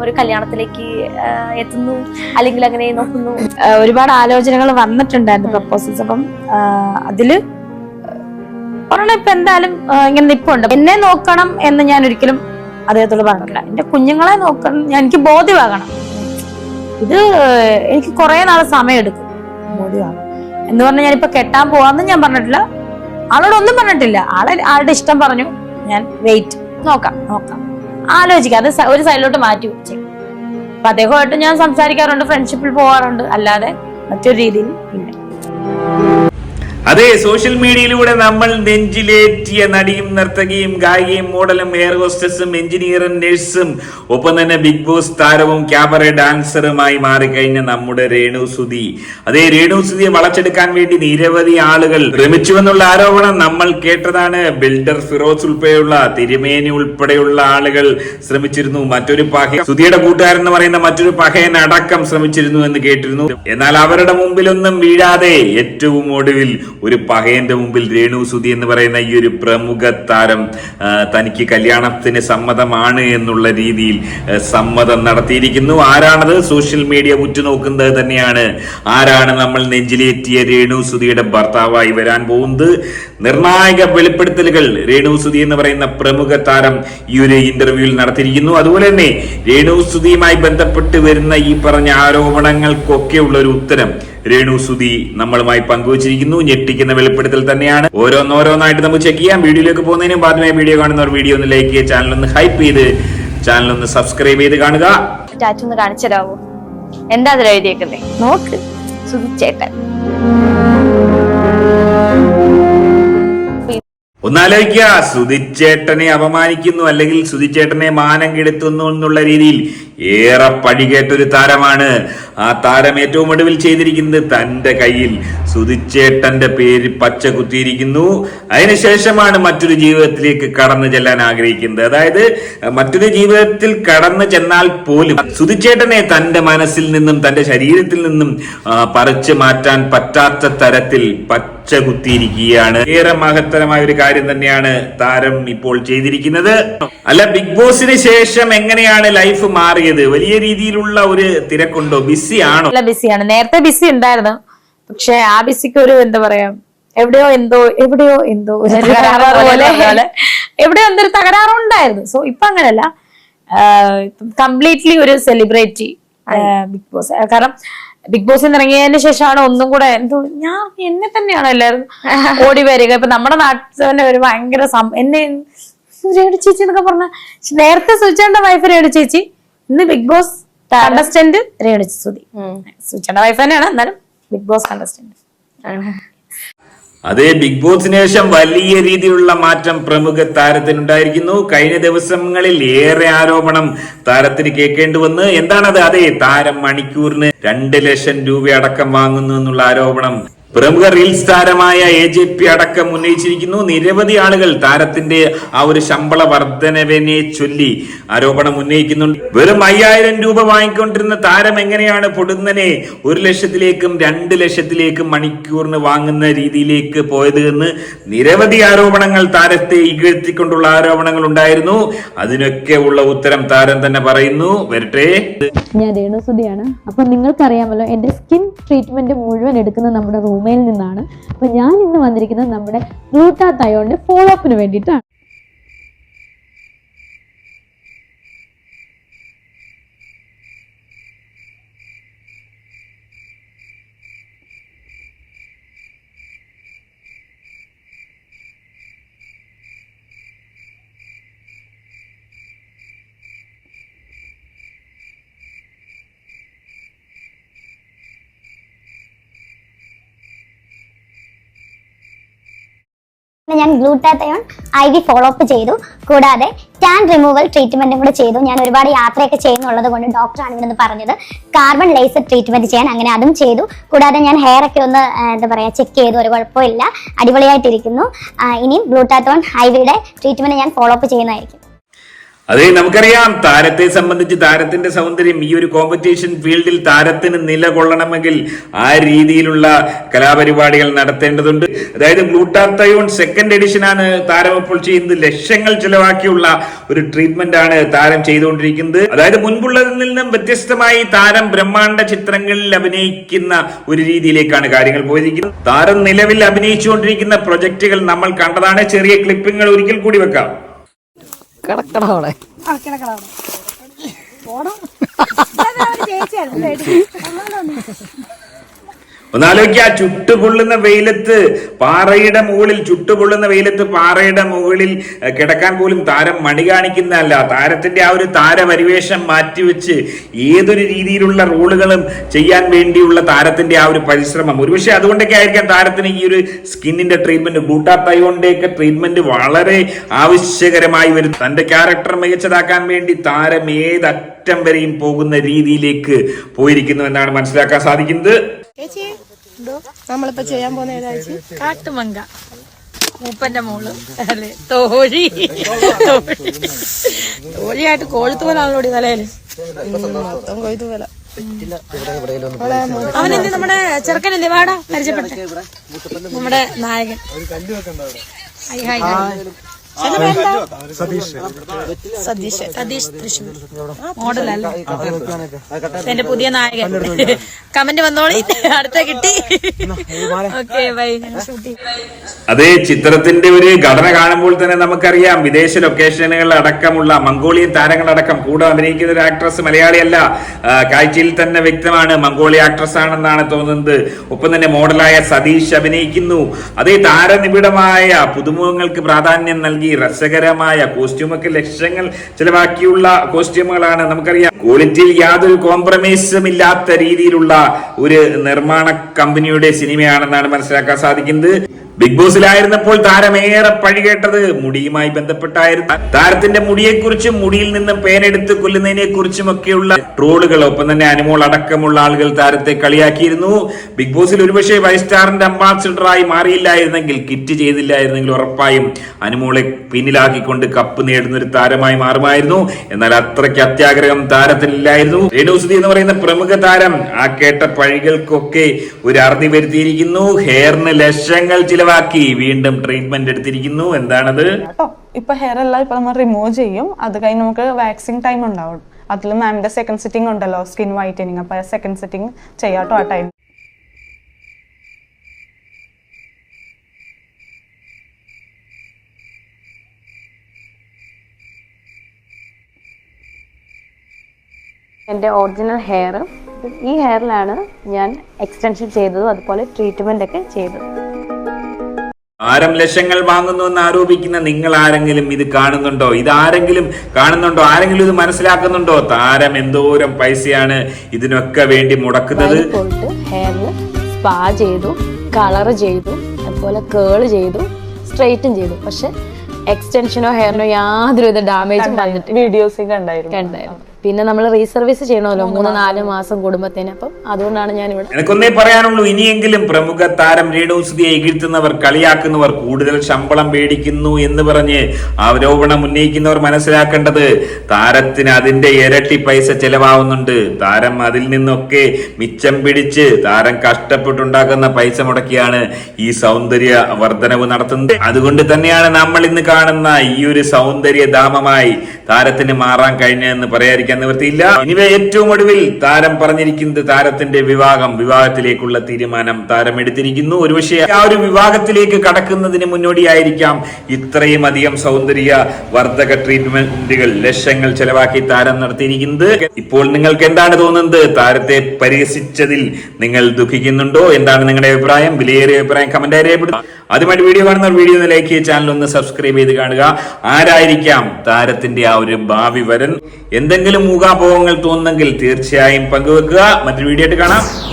ഒരു കല്യാണത്തിലേക്ക് എത്തുന്നു അല്ലെങ്കിൽ അങ്ങനെ നോക്കുന്നു. ഒരുപാട് ആലോചനകൾ വന്നിട്ടുണ്ടായിരുന്നു പ്രപ്പോസൽസ് അപ്പം അതിൽ ഒരെണ്ണം ഇപ്പൊ എന്തായാലും ഇങ്ങനെ നിപ്പുണ്ട്. എന്നെ നോക്കണം എന്ന് ഞാൻ ഒരിക്കലും അദ്ദേഹത്തോട് പറഞ്ഞിട്ടില്ല. എന്റെ കുഞ്ഞുങ്ങളെ നോക്കണം എനിക്ക് ബോധ്യമാകണം. ഇത് എനിക്ക് കുറെ നാൾ സമയം എടുക്കും ബോധ്യമാകണം. എന്ന് പറഞ്ഞാൽ ഞാനിപ്പോ കെട്ടാൻ പോവാന്ന് ഞാൻ പറഞ്ഞിട്ടില്ല. ആളോട് ഒന്നും പറഞ്ഞിട്ടില്ല. ആളെ ആളുടെ ഇഷ്ടം പറഞ്ഞു. ഞാൻ വെയിറ്റ് നോക്കാം നോക്കാം. ആലോചിക്കാം അത് ഒരു സൈഡിലോട്ട് മാറ്റി വെച്ച്. അപ്പൊ അദ്ദേഹമായിട്ട് ഞാൻ സംസാരിക്കാറുണ്ട് ഫ്രണ്ട്ഷിപ്പിൽ പോവാറുണ്ട് അല്ലാതെ മറ്റൊരു രീതിയിൽ ഇല്ല. അതെ സോഷ്യൽ മീഡിയയിലൂടെ നമ്മൾ നെഞ്ചിലേറ്റിയ നടിയും നർത്തകിയും ഗായികയും മോഡലും എയർ ഹോസ്റ്റസും എഞ്ചിനീയറും നഴ്സും ഒപ്പം തന്നെ ബിഗ് ബോസ് താരവും ക്യാബറ ഡാൻസറുമായി മാറിക്കഴിഞ്ഞ നമ്മുടെ രേണു സുധി. അതെ രേണു സുധിയെ വളച്ചെടുക്കാൻ വേണ്ടി നിരവധി ആളുകൾ ശ്രമിച്ചുവെന്നുള്ള ആരോപണം നമ്മൾ കേട്ടതാണ്. ബിൽഡർ ഫിറോസ് ഉൾപ്പെടെയുള്ള തിരുമേനി ഉൾപ്പെടെയുള്ള ആളുകൾ ശ്രമിച്ചിരുന്നു. മറ്റൊരു പഹ സുധിയുടെ കൂട്ടുകാരൻ എന്ന് പറയുന്ന മറ്റൊരു പഹയൻ അടക്കം ശ്രമിച്ചിരുന്നു എന്ന് കേട്ടിരുന്നു. എന്നാൽ അവരുടെ മുമ്പിലൊന്നും വീഴാതെ ഏറ്റവും ഒടുവിൽ ഒരു പഹയന്റെ മുമ്പിൽ രേണു സുധി എന്ന് പറയുന്ന ഈ ഒരു പ്രമുഖ താരം തനിക്ക് കല്യാണത്തിന് സമ്മതമാണ് എന്നുള്ള രീതിയിൽ സമ്മതം നടത്തിയിരിക്കുന്നു. ആരാണത്? സോഷ്യൽ മീഡിയ ഉറ്റുനോക്കുന്നത് തന്നെയാണ്. ആരാണ് നമ്മൾ നെഞ്ചിലേറ്റിയ രേണു സുധിയുടെ ഭർത്താവായി വരാൻ പോകുന്നത്? നിർണായക വെളിപ്പെടുത്തലുകൾ രേണു സുധി എന്ന് പറയുന്ന പ്രമുഖ താരം ഈ ഒരു ഇന്റർവ്യൂവിൽ നടത്തിയിരിക്കുന്നു. അതുപോലെ തന്നെ രേണു സുധിയുമായി ബന്ധപ്പെട്ട് വരുന്ന ഈ പറഞ്ഞ ആരോപണങ്ങൾക്കൊക്കെ ഉള്ള ഒരു ഉത്തരം രേണു സുധി നമ്മളുമായി പങ്കുവച്ചിരിക്കുന്നു. ഞെട്ടിക്കുന്ന വെളിപ്പെടുത്തൽ തന്നെയാണ്. ഓരോന്നോരോന്നായിട്ട് നമുക്ക് ചെക്ക് ചെയ്യാം. വീഡിയോയിലേക്ക് പോകുന്നതിന് ആദ്യമായി വീഡിയോ കാണുന്നവർ വീഡിയോ ഒന്ന് ലൈക്ക് ചെയ്യുക. ചാനൽ ഒന്ന് ഹൈപ്പ് ചെയ്ത് ചാനൽ ഒന്ന് സബ്സ്ക്രൈബ് ചെയ്ത് കാണുക. ടാറ്റു ഒന്ന് കാണിച്ചു തരാമോ എന്താ അതിൽ എഴുതിയേക്കുന്നേ? നോക്ക്. സുധിച്ചേട്ടൻ ഒന്നാലോചിക്കുക സുധിച്ചേട്ടനെ അപമാനിക്കുന്നു. അല്ലെങ്കിൽ സുധിച്ചേട്ടനെ മാനം കെടുത്തുന്നു എന്നുള്ള രീതിയിൽ ഏറെ പഴികേട്ടൊരു താരമാണ്. ആ താരം ഏറ്റവും ഒടുവിൽ ചെയ്തിരിക്കുന്നത് തന്റെ കയ്യിൽ സുതിച്ചേട്ടന്റെ പേര് പച്ച കുത്തിയിരിക്കുന്നു. അതിനുശേഷമാണ് മറ്റൊരു ജീവിതത്തിലേക്ക് കടന്നു ചെല്ലാൻ ആഗ്രഹിക്കുന്നത്. അതായത് മറ്റൊരു ജീവിതത്തിൽ കടന്നു ചെന്നാൽ പോലും സുതിച്ചേട്ടനെ തന്റെ മനസ്സിൽ നിന്നും തന്റെ ശരീരത്തിൽ നിന്നും പറിച്ചു മാറ്റാൻ പറ്റാത്ത തരത്തിൽ പച്ച കുത്തിയിരിക്കുകയാണ്. ഏറെ മഹത്തരമായ ഒരു കാര്യം തന്നെയാണ് താരം ഇപ്പോൾ ചെയ്തിരിക്കുന്നത്. അല്ല ബിഗ് ബോസിന് ശേഷം എങ്ങനെയാണ് ലൈഫ് മാറിയത്? വലിയ രീതിയിലുള്ള ഒരു തിരക്കുണ്ടോ? ബിസി ആണോ? നല്ല ബിസിയാണ് നേരത്തെ ബിസി ഉണ്ടായിരുന്നു. പക്ഷെ ആ ബിസിക്ക് ഒരു എന്താ പറയാ എവിടെയോ എന്തോ എവിടെയോ എന്തോ ഒരു തകരാറ് പോലെ എവിടെയോ എന്തൊരു തകരാറുണ്ടായിരുന്നു സോ ഇപ്പൊ അങ്ങനല്ല കംപ്ലീറ്റ്ലി ഒരു സെലിബ്രിറ്റി ബിഗ് ബോസ് കാരണം ബിഗ് ബോസിൽ നിന്ന് ഇറങ്ങിയതിന് ശേഷമാണ് ഒന്നും കൂടെ എന്തോ ഞാൻ എന്നെ തന്നെയാണ് എല്ലാവരും ഓടി വരിക? ഇപ്പൊ നമ്മുടെ നാട്ടിൽ തന്നെ ഒരു ഭയങ്കര സം- എന്നെ രേണു ചേച്ചി എന്നൊക്കെ പറഞ്ഞ നേരത്തെ സുചേണ്ട വൈഫ് രേണു ചേച്ചി ഇന്ന് Bigg Boss contestant Renu Sudhi. സുചേണ്ട wife തന്നെയാണ് എന്നാലും ബിഗ് ബോസ് കണ്ടസ്റ്റന്റ് അതേ ബിഗ് ബോസിന് ശേഷം വലിയ രീതിയിലുള്ള മാറ്റം പ്രമുഖ താരത്തിനുണ്ടായിരിക്കുന്നു. കഴിഞ്ഞ ദിവസങ്ങളിൽ ഏറെ ആരോപണം താരത്തിന് കേൾക്കേണ്ടി വന്ന്. എന്താണത്? അതെ താരം മണിക്കൂറിന് രണ്ട് ലക്ഷം രൂപ അടക്കം വാങ്ങുന്നു എന്നുള്ള ആരോപണം. പ്രമുഖ റീൽസ് താരമായ എ ജെ പി അടക്കം ഉന്നയിച്ചിരിക്കുന്നു. നിരവധി ആളുകൾ താരത്തിന്റെ ആ ഒരു ശമ്പള വർധനവിനെ ചൊല്ലി ആരോപണം ഉന്നയിക്കുന്നുണ്ട്. വെറും അയ്യായിരം രൂപ വാങ്ങിക്കൊണ്ടിരുന്ന താരം എങ്ങനെയാണ് പൊടുന്നനെ ഒരു ലക്ഷത്തിലേക്കും രണ്ട് ലക്ഷത്തിലേക്കും മണിക്കൂറിന് വാങ്ങുന്ന രീതിയിലേക്ക് പോയത് എന്ന് നിരവധി ആരോപണങ്ങൾ താരത്തെ ഇകഴ്ത്തിക്കൊണ്ടുള്ള ആരോപണങ്ങൾ ഉണ്ടായിരുന്നു. അതിനൊക്കെ ഉള്ള ഉത്തരം താരം തന്നെ പറയുന്നു. വരട്ടെ. ഞാൻ രേണുസുതിയാണ് അപ്പൊ നിങ്ങൾക്കറിയാമല്ലോ എന്റെ സ്കിൻ ട്രീറ്റ്മെന്റ് മുഴുവൻ എടുക്കുന്ന നമ്മുടെ റൂമയിൽ നിന്നാണ്. അപ്പൊ ഞാൻ ഇന്ന് വന്നിരിക്കുന്നത് നമ്മുടെ റൂട്ടാ തയോണിന്റെ ഫോളോ അപ്പിന് വേണ്ടിയിട്ടാണ്. ഞാൻ glutathione I V follow up ചെയ്തു. കൂടാതെ ടാൻ റിമൂവൽ ട്രീറ്റ്മെന്റും കൂടെ ചെയ്തു. ഞാൻ ഒരുപാട് യാത്രയൊക്കെ ചെയ്യുന്നുള്ളത് കൊണ്ട് ഡോക്ടറാണ് ഇവിടെ നിന്ന് പറഞ്ഞത്. കാർബൺ ലേസർ ട്രീറ്റ്മെന്റ് ചെയ്യാൻ അങ്ങനെ അതും ചെയ്തു. കൂടാതെ ഞാൻ ഹെയർ ഒക്കെ ഒന്ന് എന്താ പറയുക ചെക്ക് ചെയ്തു. ഒരു കുഴപ്പമില്ല അടിപൊളിയായിട്ടിരിക്കുന്നു. ഇനിയും ഗ്ലൂട്ടാത്തോൺ ഐ വിയുടെ ട്രീറ്റ്മെന്റ് ഞാൻ ഫോളോ അപ്പ് ചെയ്യുന്നതായിരിക്കും. അതെ നമുക്കറിയാം താരത്തെ സംബന്ധിച്ച് താരത്തിന്റെ സൗന്ദര്യം ഈ ഒരു കോമ്പറ്റീഷൻ ഫീൽഡിൽ താരത്തിന് നിലകൊള്ളണമെങ്കിൽ ആ രീതിയിലുള്ള കലാപരിപാടികൾ നടത്തേണ്ടതുണ്ട്. അതായത് ഗ്ലൂട്ടാത്തയോൺ സെക്കൻഡ് എഡിഷൻ ആണ് താരം ഇപ്പോൾ ചെയ്യുന്നത്. ലക്ഷങ്ങൾ ചിലവാക്കിയുള്ള ഒരു ട്രീറ്റ്മെന്റ് ആണ് താരം ചെയ്തുകൊണ്ടിരിക്കുന്നത്. അതായത് മുൻപുള്ളതിൽ നിന്നും വ്യത്യസ്തമായി താരം ബ്രഹ്മാണ്ഡ ചിത്രങ്ങളിൽ അഭിനയിക്കുന്ന ഒരു രീതിയിലേക്കാണ് കാര്യങ്ങൾ പോയിരിക്കുന്നത്. താരം നിലവിൽ അഭിനയിച്ചുകൊണ്ടിരിക്കുന്ന പ്രൊജക്ടുകൾ നമ്മൾ കണ്ടതാണ്. ചെറിയ ക്ലിപ്പിങ്ങൾ ഒരിക്കൽ കൂടി വെക്കാം. കിടക്കട അവിടെ ചേച്ചിയായിരുന്നു ഒന്നാലോചിക്കുക ചുട്ടുപൊള്ളുന്ന വെയിലത്ത് പാറയുടെ മുകളിൽ ചുട്ടുപൊള്ളുന്ന വെയിലത്ത് പാറയുടെ മുകളിൽ കിടക്കാൻ പോലും താരം മണി കാണിക്കുന്നതല്ല. താരത്തിന്റെ ആ ഒരു താരപരിവേഷം മാറ്റിവെച്ച് ഏതൊരു രീതിയിലുള്ള റോളുകളും ചെയ്യാൻ വേണ്ടിയുള്ള താരത്തിന്റെ ആ ഒരു പരിശ്രമം. ഒരുപക്ഷെ അതുകൊണ്ടൊക്കെ ആയിരിക്കാം താരത്തിന് ഈ ഒരു സ്കിന്നിന്റെ ട്രീറ്റ്മെന്റ്. ഗ്ലൂട്ടാത്തയോണ്ടൊക്കെ ട്രീറ്റ്മെന്റ് വളരെ ആവശ്യകരമായി വരും തന്റെ ക്യാരക്ടർ മികച്ചതാക്കാൻ വേണ്ടി താരം ഏത് അറ്റം വരെയും പോകുന്ന രീതിയിലേക്ക് പോയിരിക്കുന്നു എന്നാണ് മനസ്സിലാക്കാൻ സാധിക്കുന്നത്. നമ്മളിപ്പോ ചെയ്യാൻ പോകുന്ന ഏതാഴ്ച കാട്ടുമങ്ക. മൂപ്പന്റെ മോൾ. അല്ലെ? തോഴി. തോഴിയായിട്ട് കോഴത്ത് പോലാണല്ലോ നിലയിൽ മൊത്തം കൊയ്ത്തു പോല അവനെന്ത് നമ്മുടെ ചെറുക്കനല്ലേ വാടാ പരിചയപ്പെട്ടെ. നമ്മുടെ നായകൻ. Hi hi hi. Satheesh. Satheesh. Thrissur മോഡലല്ലേ? എന്റെ പുതിയ നായകൻ. കമന്റ് വന്നോളി. അടുത്ത കിട്ടി. Okay bye. അതേ ചിത്രത്തിന്റെ ഒരു ഘടന കാണുമ്പോൾ തന്നെ നമുക്കറിയാം വിദേശ ലൊക്കേഷനുകൾ അടക്കമുള്ള മംഗോളിയൻ താരങ്ങളടക്കം കൂടെ അഭിനയിക്കുന്ന ഒരു ആക്ട്രസ് മലയാളിയല്ല. കാഴ്ചയിൽ തന്നെ വ്യക്തമാണ് മംഗോളിയ ആക്ട്രസ് ആണെന്നാണ് തോന്നുന്നത്. ഒപ്പം തന്നെ മോഡലായ സതീഷ് അഭിനയിക്കുന്നു. അതേ താരനിബിഡമായ പുതുമുഖങ്ങൾക്ക് പ്രാധാന്യം നൽകി രസകരമായ കോസ്റ്റ്യൂമൊക്കെ ലക്ഷങ്ങൾ ചിലവാക്കിയുള്ള കോസ്റ്റ്യൂമുകളാണ് നമുക്കറിയാം. ക്വാളിറ്റിയിൽ യാതൊരു കോംപ്രമൈസും ഇല്ലാത്ത രീതിയിലുള്ള ഒരു നിർമ്മാണ കമ്പനിയുടെ സിനിമയാണെന്നാണ് മനസ്സിലാക്കാൻ സാധിക്കുന്നത്. ബിഗ് ബോസിലായിരുന്നപ്പോൾ താരമേറെ പഴി കേട്ടത് മുടിയുമായി ബന്ധപ്പെട്ടായിരുന്നു. താരത്തിന്റെ മുടിയെക്കുറിച്ചും മുടിയിൽ നിന്നും പേനെടുത്ത് കൊല്ലുന്നതിനെ കുറിച്ചും ഒക്കെയുള്ള ട്രോളുകൾ. ഒപ്പം തന്നെ അനുമോൾ അടക്കമുള്ള ആളുകൾ താരത്തെ കളിയാക്കിയിരുന്നു. ബിഗ് ബോസിൽ ഒരുപക്ഷെ വൈസ് സ്റ്റാറിന്റെ അംബാസിഡറായി മാറിയില്ലായിരുന്നെങ്കിൽ കിറ്റ് ചെയ്തില്ലായിരുന്നെങ്കിൽ ഉറപ്പായും അനുമോളെ പിന്നിലാക്കിക്കൊണ്ട് കപ്പ് നേടുന്ന ഒരു താരമായി മാറുമായിരുന്നു. എന്നാൽ അത്രയ്ക്ക് അത്യാഗ്രഹം താരത്തിനില്ലായിരുന്നു. രേണുസുതി എന്ന് പറയുന്ന പ്രമുഖ താരം ആ കേട്ട പഴികൾക്കൊക്കെ ഒരു അറുതി വരുത്തിയിരിക്കുന്നു. ഹെയറിന് ലക്ഷങ്ങൾ ചിലവാക്കി വീണ്ടും ട്രീറ്റ്മെന്റ് എടുത്തിരിക്കുന്നു. എന്താണത്? കേട്ടോ. ഇപ്പൊ ഹെയർ എല്ലാം ഇപ്പൊ നമ്മൾ റിമൂവ് ചെയ്യും. അത് കഴിഞ്ഞ് നമുക്ക് വാക്സിങ് ടൈം ഉണ്ടാവും. അതിൽ മാമിന്റെ സെക്കൻഡ് സിറ്റിംഗ് ഉണ്ടല്ലോ സ്കിൻ വൈറ്റനിങ് അപ്പൊ സെക്കൻഡ് സിറ്റിംഗ് ചെയ്യാട്ടോ ആ ടൈം എന്റെ ഒറിജിനൽ ഹെയർ ഈ ഹെയറിലാണ് ഞാൻ എക്സ്റ്റൻഷൻ ചെയ്തതും അതുപോലെ ട്രീറ്റ്മെന്റ് ഒക്കെ ചെയ്തത്. ആരം ലക്ഷങ്ങൾ വാങ്ങുന്നു എന്ന് ആരോപിക്കുന്ന നിങ്ങൾ ആരെങ്കിലും ഇത് കാണുന്നുണ്ടോ? ഇത് ആരെങ്കിലും കാണുന്നുണ്ടോ? ആരെങ്കിലും ഇത് മനസ്സിലാക്കുന്നുണ്ടോ? താരം എന്തോരം പൈസയാണ് ഇതിനൊക്കെ വേണ്ടി മുടക്കുന്നത്? സ്പാ ചെയ്തു കളർ ചെയ്തു അതുപോലെ കേൾ ചെയ്തു സ്ട്രെയിറ്റും ചെയ്തു. പക്ഷെ എക്സ്റ്റൻഷനോ ഹെയറിനോ യാതൊരുവിധ ഡാമേജും വന്നിട്ട് വീഡിയോസ് കണ്ടായിരുന്നു. ഉണ്ടായിരുന്നു പിന്നെ നമ്മൾ റീസർവീസ് ചെയ്യണമല്ലോ മൂന്ന് നാല് മാസം കുടുംബത്തിന് അപ്പം അതുകൊണ്ടാണ് ഞാൻ ഇവിടെ എനിക്കൊന്നേ പറയാനുള്ളൂ ഇനിയെങ്കിലും പ്രമുഖ താരം രേണുസുതിയെ എഴുത്തുന്നവർ കളിയാക്കുന്നവർ കൂടുതൽ ശമ്പളം മേടിക്കുന്നു എന്ന് പറഞ്ഞ് ആരോപണം ഉന്നയിക്കുന്നവർ മനസ്സിലാക്കേണ്ടത് താരത്തിന് അതിന്റെ ഇരട്ടി പൈസ ചെലവാവുന്നുണ്ട്. താരം അതിൽ നിന്നൊക്കെ മിച്ചം പിടിച്ച് താരം കഷ്ടപ്പെട്ടുണ്ടാക്കുന്ന പൈസ മുടക്കിയാണ് ഈ സൗന്ദര്യ വർധനവ് നടത്തുന്നത്. അതുകൊണ്ട് തന്നെയാണ് നമ്മൾ ഇന്ന് കാണുന്ന ഈ ഒരു സൗന്ദര്യ ധാമമായി താരത്തിന് മാറാൻ കഴിഞ്ഞതെന്ന് പറയാതിരിക്കാൻ നിവൃത്തിയില്ല. ഇനിവേ ഏറ്റവും ഒടുവിൽ താരം പറഞ്ഞിരിക്കുന്നത് താരത്തിന്റെ വിവാഹം വിവാഹത്തിലേക്കുള്ള തീരുമാനം താരം എടുത്തിരിക്കുന്നു. ഒരുപക്ഷെ ആ ഒരു വിവാഹത്തിലേക്ക് കടക്കുന്നതിന് മുന്നോടിയായിരിക്കാം ഇത്രയും അധികം സൗന്ദര്യ വർദ്ധക ട്രീറ്റ്മെന്റുകൾ ലക്ഷങ്ങൾ ചെലവാക്കി താരം നടത്തിയിരിക്കുന്നത്. ഇപ്പോൾ നിങ്ങൾക്ക് എന്താണ് തോന്നുന്നത്? താരത്തെ പരിഹസിച്ചതിൽ നിങ്ങൾ ദുഃഖിക്കുന്നുണ്ടോ? എന്താണ് നിങ്ങളുടെ അഭിപ്രായം? വിലയേറിയ അഭിപ്രായം കമന്റ് രേഖപ്പെടുത്തുക. ആദ്യമായിട്ട് വീഡിയോ കാണുന്നവർ വീഡിയോ ലൈക്ക് ചെയ്ത് ചാനൽ ഒന്ന് സബ്സ്ക്രൈബ് ചെയ്ത് കാണുക. ആരായിരിക്കാം താരത്തിന്റെ ആ ഒരു ഭാവി വരൻ? എന്തെങ്കിലും തോന്നുന്നെങ്കിൽ തീർച്ചയായും പങ്കുവെക്കുക. മറ്റൊരു വീഡിയോ ആയിട്ട് കാണാം.